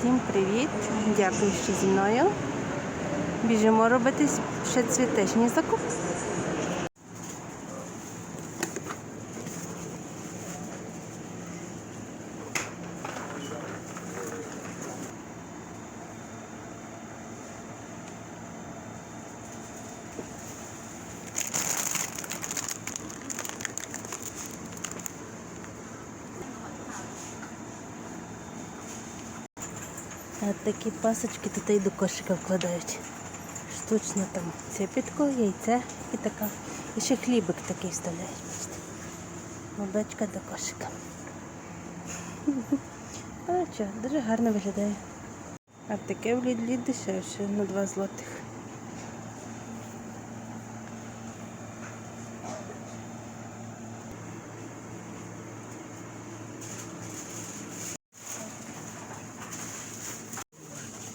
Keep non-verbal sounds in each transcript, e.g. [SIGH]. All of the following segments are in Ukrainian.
Всім привіт! Дякую, що зі мною. Біжимо робити ще цвітечні закупи. Такі пасочки тут і до кошика вкладають. Штучно там цепітку, яйце і така. І ще хлібик такий вставляють. Бачите. Бабечка до кошика. [LAUGHS] А що, дуже гарно виглядає. А таке в лідлі дешевше на 2 злотих.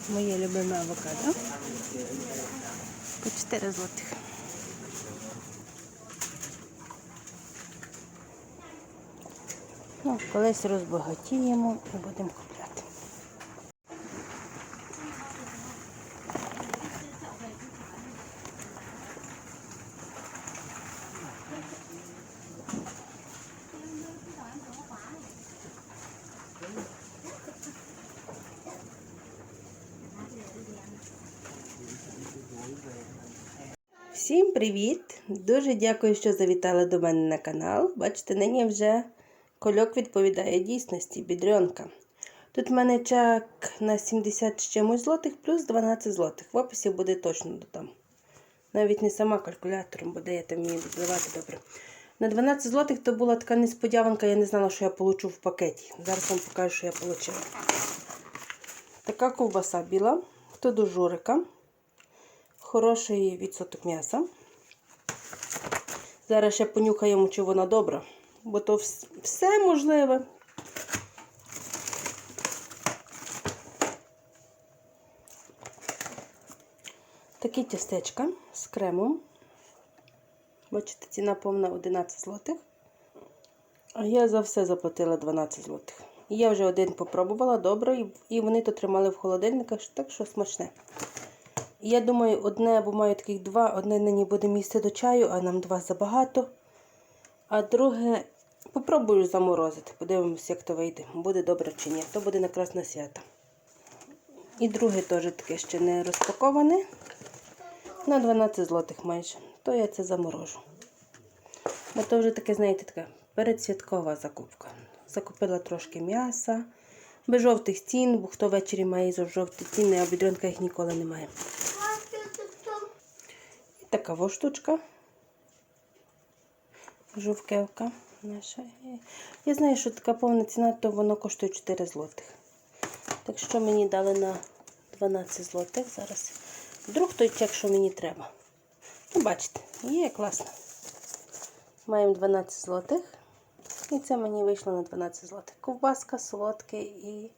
Моє любиме авокадо. По 4 злотих. Ну, колись розбагатіємо і будемо купляти. Всім привіт! Дуже дякую, що завітали до мене на канал. Бачите, нині вже кольок відповідає дійсності, бідрьонка. Тут в мене чек на 70 з чимось злотих плюс 12 злотих. В описі буде точно додам. Навіть не сама калькулятором буде, я там її відливати добре. На 12 злотих то була така несподіванка, я не знала, що я получу в пакеті. Зараз вам покажу, що я отримала. Така ковбаса біла, то до журика хороший відсоток м'яса. Зараз ще понюхаємо, чи вона добра, бо то все можливе. Такі тістечка з кремом. Бачите, ціна повна 11 злотих. А я за все заплатила 12 злотих. Я вже один попробувала добре, і вони то тримали в холодильниках, так що смачне. Я думаю, одне, бо маю таких два, одне нині буде місце до чаю, а нам два забагато. А друге попробую заморозити. Подивимось, як то вийде. Буде добре чи ні. То буде на красне свято. І друге теж таке ще не розпаковане. На 12 злотих майже. То я це заморожу. Бо то вже таке, знаєте, така передсвяткова закупка. Закупила трошки м'яса, без жовтих стін, бо хто ввечері має жовті ціни, а бідренка їх ніколи немає. Така штучка. Жовкевка наша. Я знаю, що така повна ціна, то воно коштує 4 злотих. Так що мені дали на 12 злотих зараз. Вдруг той чек, що мені треба. Ну, бачите, є класно. Маємо 12 злотих. І це мені вийшло на 12 злотих. Ковбаска, солодке і,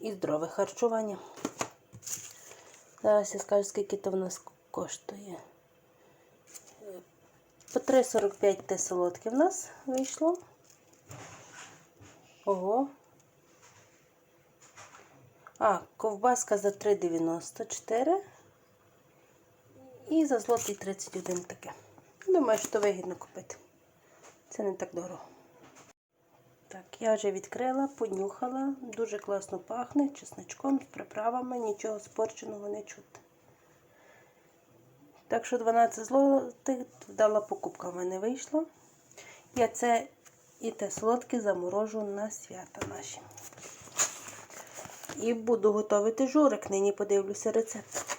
і здорове харчування. Зараз я скажу, скільки то в нас коштує. По 3,45 те солодке в нас вийшло. Ого. А, ковбаска за 3,94. І за злотий 31 таке. Думаю, що вигідно купити. Це не так дорого. Так, я вже відкрила, понюхала. Дуже класно пахне, чесночком, з приправами, нічого спорченого не чути. Так що 12 злотих вдала покупка в мене вийшла. Я це і те солодке заморожу на свята наші. І буду готувати журик. Нині подивлюся рецепт.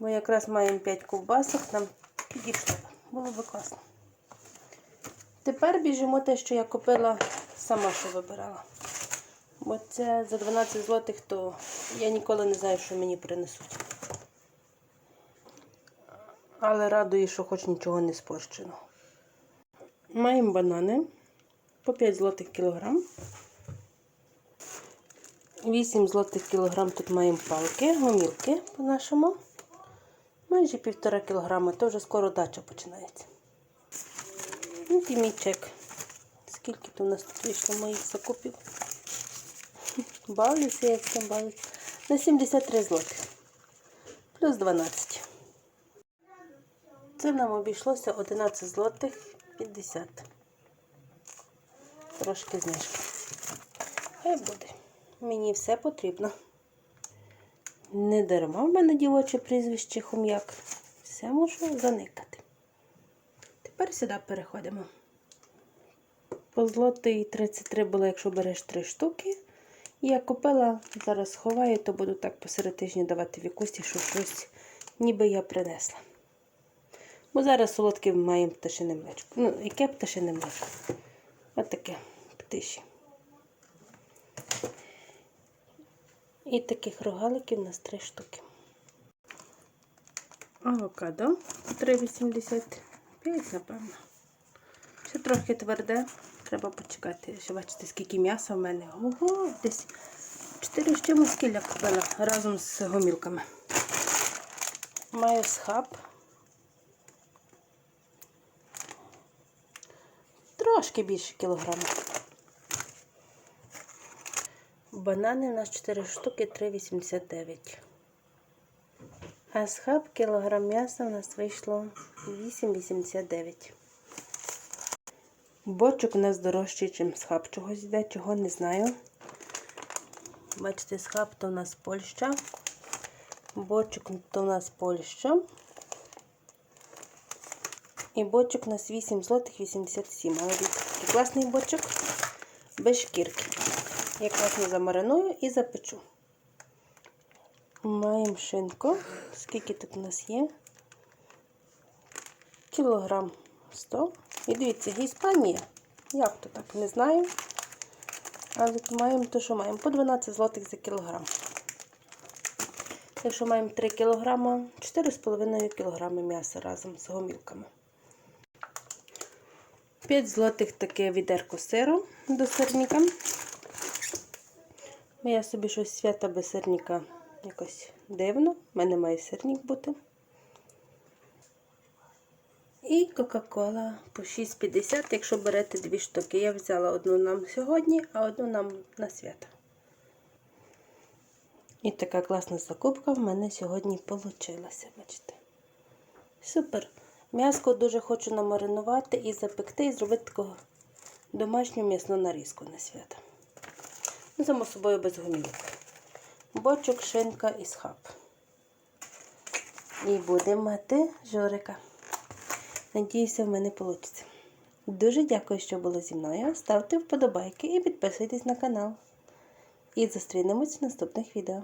Бо якраз маємо 5 ковбасок, нам підійшло. Було би класно. Тепер біжимо те, що я купила сама, що вибирала. Бо це за 12 злотих, то я ніколи не знаю, що мені принесуть. Але радує, що хоч нічого не спорщено. Маємо банани по 5 злотих кілограм. 8 злотих кілограм тут маємо палки, гомілки по-нашому. Майже півтора кілограма, то вже скоро дача починається. Ну, і мій чек. Скільки то у нас тут вийшло моїх закупів? [LAUGHS] Бавлюся, як там бавлюся. На 73 злотих. Плюс 12. Це нам обійшлося 11 злотих 50. Трошки знижка. Хай буде. Мені все потрібно. Не дарма в мене дівоче прізвище хом'як. Все можу заникати. Тепер сюди переходимо. По злотий 33 було, якщо береш 3 штуки. Я купила, зараз ховаю, то буду так посеред тижня давати вікусі, щоб щось ніби я принесла. Бо зараз солодке маємо пташине млечко. Ну, яке пташине млечко? От таке птиші. І таких рогаликів у нас 3 штуки. Авокадо 3,85, напевно. Ще трохи тверде. Треба почекати. Ще бачите, скільки м'яса в мене. Ого, десь 4 з чимось купила разом з гомілками. Маю схаб. Трошки більше кілограма. Банани у нас 4 штуки 3,89. А з хаб кілограм м'яса у нас вийшло 8,89. Бочок у нас дорожчий, ніж з хаб. Чогось йде, чого не знаю. Бачите, з хаб то у нас Польща. Бочок то у нас Польща. І бочок у нас 8 злотих 87. Але такий класний бочок без шкірки. Я класно замариную і запечу. Маємо шинку. Скільки тут у нас є? Кілограм 100. І дивіться, Іспанія. Як то так, не знаю. Але маємо те, що маємо. По 12 злотих за кілограм. Якщо маємо 3 кілограма, 4,5 кілограми м'яса разом з гомілками. 5 злотих таке відерко сиру до сирника. Я собі щось свята без сирника якось дивно. У мене має сирник бути. І Кока-Кола по 6,50, якщо берете дві штуки. Я взяла одну нам сьогодні, а одну нам на свято. І така класна закупка в мене сьогодні вийшла. Бачите? Супер. М'яско дуже хочу намаринувати і запекти, і зробити таку домашню м'ясну нарізку на свято. Ну, само собою без гомілок. Бочок, шинка і схаб. І будемо мати жорика. Надіюся, в мене вийде. Дуже дякую, що були зі мною. Ставте вподобайки і підписуйтесь на канал. І зустрінемось в наступних відео.